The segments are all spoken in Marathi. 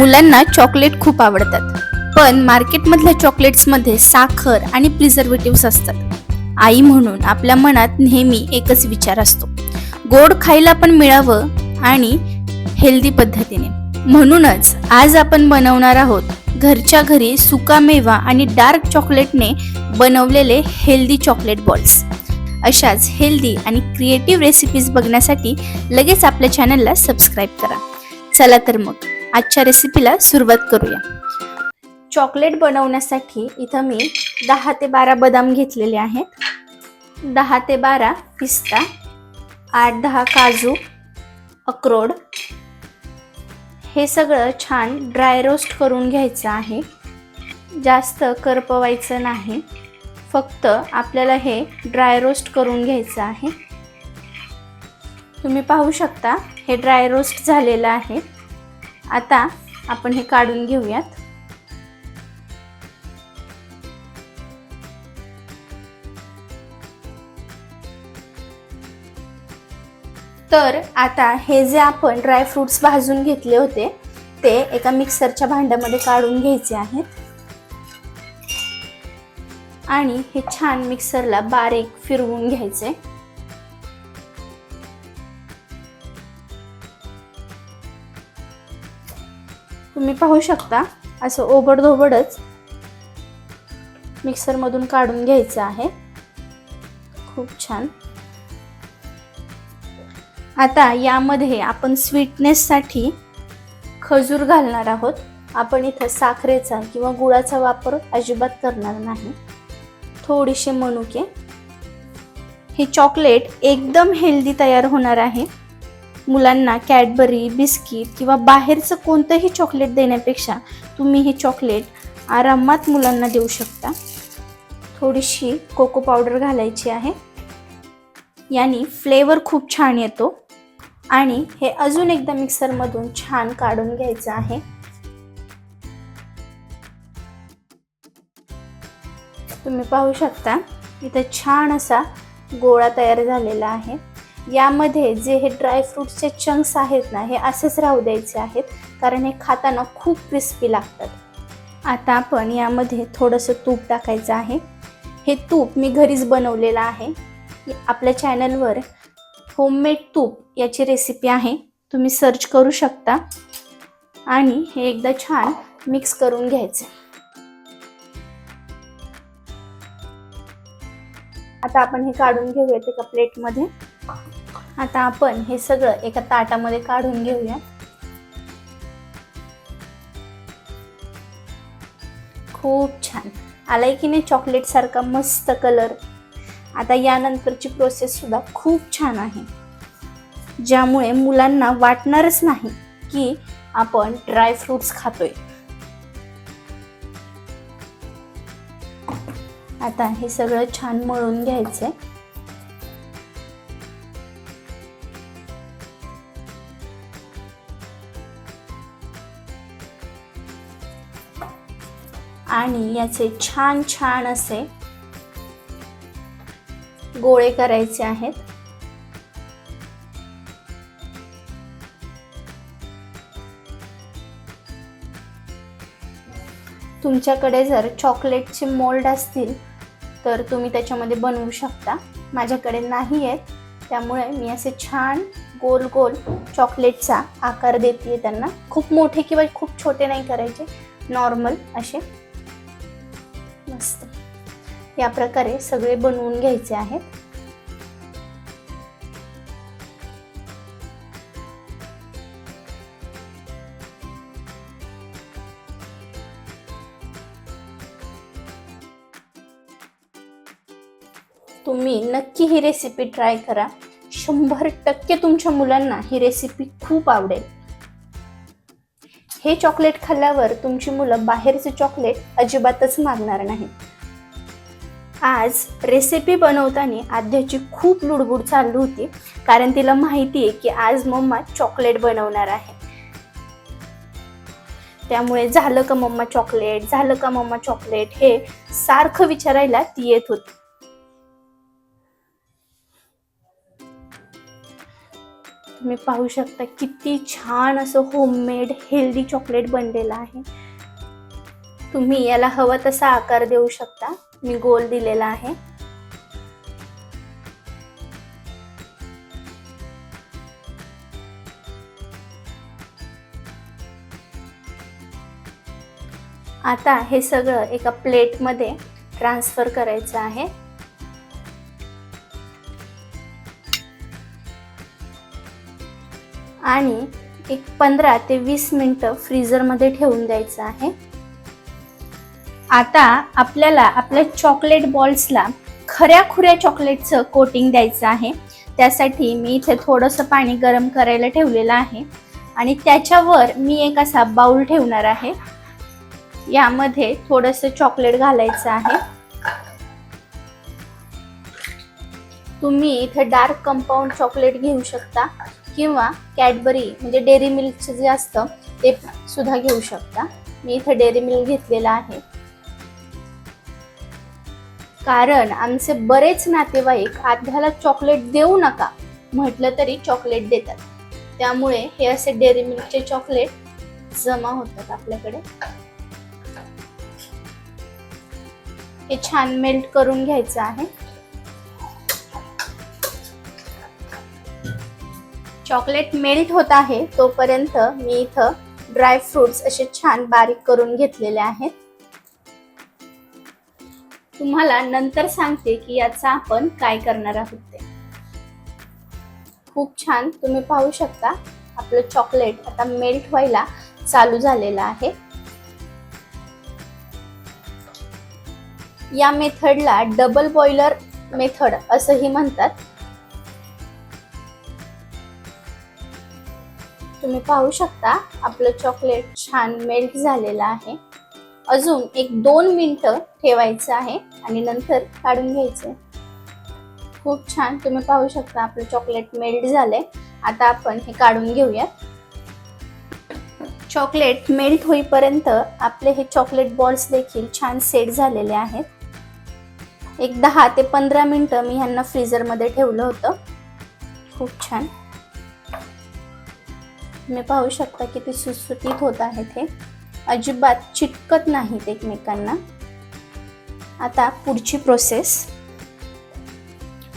मुलांना चॉकलेट खूप आवडतात. पण मार्केटमधल्या चॉकलेट्समध्ये साखर आणि प्रिझर्वेटिव्ह असतात. आई म्हणून आपल्या मनात नेहमी एकच विचार असतो. गोड खायला पण मिळावं आणि हेल्दी पद्धतीने. म्हणूनच आज आपण बनवणार आहोत घरच्या घरी सुका मेवा आणि डार्क चॉकलेटने बनवलेले हेल्दी चॉकलेट बॉल्स अशाच हेल्दी आणि क्रिएटिव्ह रेसिपीज बघण्यासाठी लगेच आपल्या चॅनलला सबस्क्राईब करा. चला तर मग. आजच्या रेसिपीला सुरुवात करूया. चॉकलेट बनवण्यासाठी इथं मी दहा ते बारा बदाम घेतलेले आहेत. दहा ते बारा पिस्ता आठ दहा काजू अक्रोड. हे सगळं छान ड्राय रोस्ट करून घ्यायचं आहे. जास्त करपवायचं नाही. फक्त आपल्याला हे ड्राय रोस्ट करून घ्यायचं आहे. तुम्ही पाहू शकता हे ड्राय रोस्ट झालेलं आहे. आता आपण हे काढून घेऊयात. तर आता हे जे आपण ड्रायफ्रूट्स भाजून घेतले होते ते एका मिक्सरच्या भांड्यामध्ये काढून घ्यायचे आहेत. आणि हे छान मिक्सरला बारीक फिरवून घ्यायचे. पाहू शकता. असं ओबडधोबडच मिक्सरमधून काढून घ्यायचं आहे. खूप छान. आता यामध्ये आपण स्वीटनेससाठी खजूर घालणार आहोत. आपण इथं साखरेचा किंवा गुळाचा वापर अजिबात करणार नाही. थोडीशी मनुके. हे चॉकलेट एकदम हेल्दी तयार होणार आहे. मुलांना कॅडबरी बिस्किट किंवा बाहेरचं कोणतंही चॉकलेट देण्यापेक्षा तुम्ही हे चॉकलेट आरामात मुलांना देऊ शकता. थोडीशी कोको पावडर घालायची आहे. याने फ्लेवर खूप छान येतो आणि हे अजून एकदा मिक्सरमधून छान काढून घ्यायचं आहे. तुम्ही पाहू शकता इथं छान असा गोळा तयार झालेला आहे. यामध्ये जे हे ड्रायफ्रूटचे चंक्स आहेत ना हे असेच राहू द्यायचे आहेत कारण हे खाताना खूप क्रिस्पी लागतात. आता आपण यामध्ये थोडंसं तूप टाकायचं आहे. हे तूप मी घरीच बनवलेलं आहे. आपल्या चॅनलवर होममेड तूप याची रेसिपी आहे. तुम्ही सर्च करू शकता. आणि हे एकदा छान मिक्स करून घ्यायचं. आता आपण हे काढून घेऊयात एका प्लेटमध्ये. आता आपण हे सगळं एका ताटामध्ये काढून घेऊया. खूप छान. आलाय की नाही चॉकलेट सारखा मस्त कलर आता यानंतरची प्रोसेस सुद्धा खूप छान आहे. ज्यामुळे मुलांना वाटणारच नाही की आपण ड्रायफ्रुट्स खातोय. आता हे सगळं छान मळून घ्यायचंय. आणि याचे छान छान असे गोळे करायचे आहेत. तुमच्याकडे जर चॉकलेटचे मोल्ड असतील तर तुम्ही त्याच्यामध्ये बनवू शकता. माझ्याकडे नाही आहेत. त्यामुळे मी असे छान गोल गोल चॉकलेटचा आकार देते त्यांना. खूप मोठे किंवा खूप छोटे नाही करायचे. नॉर्मल असे. मस्त. या प्रकारे सगळे बनवून घ्यायचे आहेत. तुम्ही नक्की ही रेसिपी ट्राय करा. शंभर टक्के तुमच्या मुलांना ही रेसिपी खूप आवडेल. हे चॉकलेट खाल्ल्यावर तुमची मुलं बाहेरचे चॉकलेट अजिबातच मागणार नाही. आज रेसिपी बनवताना आद्याची खूप लुडबुड चालू होती कारण तिला माहिती आहे की आज मम्मा चॉकलेट बनवणार आहे. त्यामुळे झालं का मम्मा चॉकलेट झालं का मम्मा चॉकलेट हे सारखं विचारायला ती येत होती. तुम्ही पाहू शकता किती छान असं होममेड हेल्दी चॉकलेट बनलेलं आहे. तुम्ही याला हवा तसा आकार देऊ शकता. मी गोल दिलेला आहे. आता हे सगळं एका प्लेटमध्ये ट्रान्सफर करायचं आहे. आणि एक पंधरा ते वीस मिनटं फ्रीजरमध्ये ठेवून द्यायचं आहे. आता आपल्याला आपल्या चॉकलेट बॉल्सला खऱ्या खुऱ्या चॉकलेटचं कोटिंग द्यायचं आहे. त्यासाठी मी इथे थोडंसं पाणी गरम करायला ठेवलेलं आहे. आणि त्याच्यावर मी एक असा बाउल ठेवणार आहे. यामध्ये थोडंसं चॉकलेट घालायचं आहे. तुम्ही इथे डार्क कंपाऊंड चॉकलेट घेऊ शकता. किंवा कॅडबरी म्हणजे डेअरी मिल्कचं जे असतं ते सुद्धा घेऊ शकता. मी इथं डेअरी मिल्क घेतलेलं आहे. कारण आमचे बरेच नातेवाईक आध्याला चॉकलेट देऊ नका म्हटलं तरी चॉकलेट देतात. त्यामुळे हे असे डेअरी मिल्कचे चॉकलेट जमा होतात आपल्याकडे. हे छान मेल्ट करून घ्यायचं आहे. चॉकलेट मेल्ट होत आहे तोपर्यंत मी इथं ड्राय फ्रुट्स असे छान बारीक करून घेतलेले आहेत. तुम्हाला नंतर सांगते की याचा आपण काय करणार आहोत ते. खूप छान तुम्ही पाहू शकता आपलं चॉकलेट आता मेल्ट व्हायला चालू झालेलं आहे. या मेथडला डबल बॉयलर मेथड असंही म्हणतात. तुम्ही पाहू शकता आपलं चॉकलेट छान मेल्ट झालेलं आहे. अजून एक दोन मिनिटं ठेवायचं आहे आणि नंतर काढून घ्यायचं. खूप छान तुम्ही पाहू शकता आपलं चॉकलेट मेल्ट झालंय. आता आपण हे काढून घेऊयात. चॉकलेट मेल्ट होईपर्यंत आपले हे चॉकलेट बॉल्स देखील छान सेट झालेले आहेत. एक दहा ते पंधरा मिनटं मी ह्यांना फ्रीजरमध्ये ठेवलं होतं. खूप छान. तुम्ही पाहू शकता किती सुटसुटीत होत आहेत हे अजिबात चिटकत नाहीत एकमेकांना. आता पुढची प्रोसेस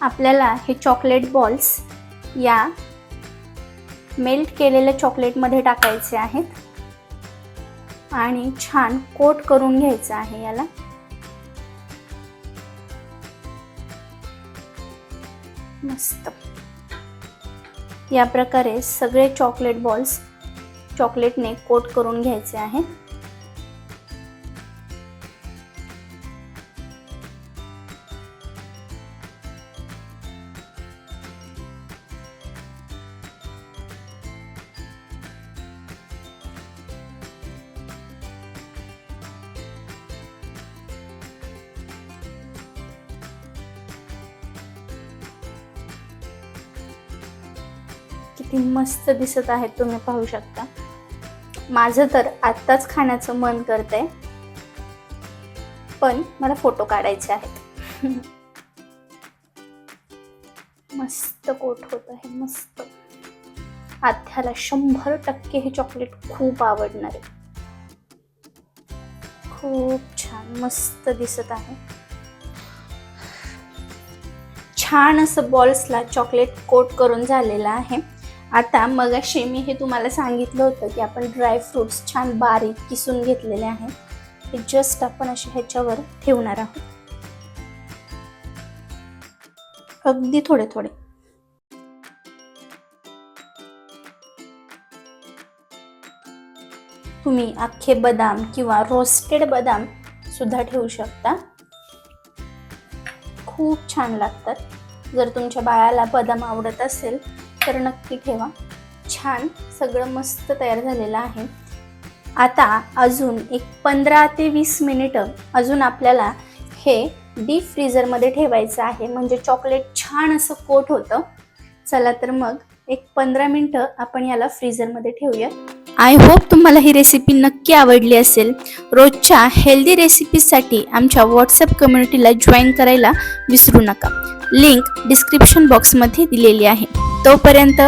आपल्याला हे चॉकलेट बॉल्स या मेल्ट केलेल्या चॉकलेटमध्ये टाकायचे आहेत. आणि छान कोट करून घ्यायचं आहे याला. मस्त. या प्रकारे सगळे चॉकलेट बॉल्स चॉकलेटने कोट करून घ्यायचे आहेत. किती मस्त दिसत आहेत तुम्ही पाहू शकता. माझं तर आत्ताच खाण्याचं मन करतंय. पण मला फोटो काढायचे आहेत. मस्त कोट होत आहे मस्त. आत्याला शंभर टक्के हे चॉकलेट खूप आवडणार आहे. खूप छान मस्त दिसत आहे. छान असं बॉल्सला चॉकलेट कोट करून झालेलं आहे. आता मगाशी मी हे तुम्हाला सांगितलं होतं की आपण ड्राय फ्रुट्स छान बारीक किसून घेतलेले आहेत. हे जस्ट आपण असे ह्याच्यावर ठेवणार आहोत. अगदी थोडे थोडे. तुम्ही अख्खे बदाम किंवा रोस्टेड बदाम सुद्धा ठेवू शकता. खूप छान लागतात. जर तुमच्या बाळाला बदाम आवडत असेल तर नक्की ठेवा. छान सगळं मस्त तयार झालेलं आहे. आता अजून एक पंधरा ते वीस मिनिटं अजून आपल्याला हे डीप फ्रीजरमध्ये ठेवायचं आहे. म्हणजे चॉकलेट छान असं कोट होतं. चला तर मग एक पंधरा मिनटं आपण याला फ्रीझरमध्ये ठेवूया. आय होप तुम्हाला ही रेसिपी नक्की आवडली असेल. रोजच्या हेल्दी रेसिपीजसाठी आमच्या व्हॉट्सअप कम्युनिटीला जॉईन करायला विसरू नका. लिंक डिस्क्रिप्शन बॉक्समध्ये दिलेली आहे. तोपर्यंत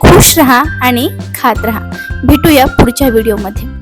खुश रहा आणि खात रहा. भेटूया पुढच्या व्हिडिओमध्ये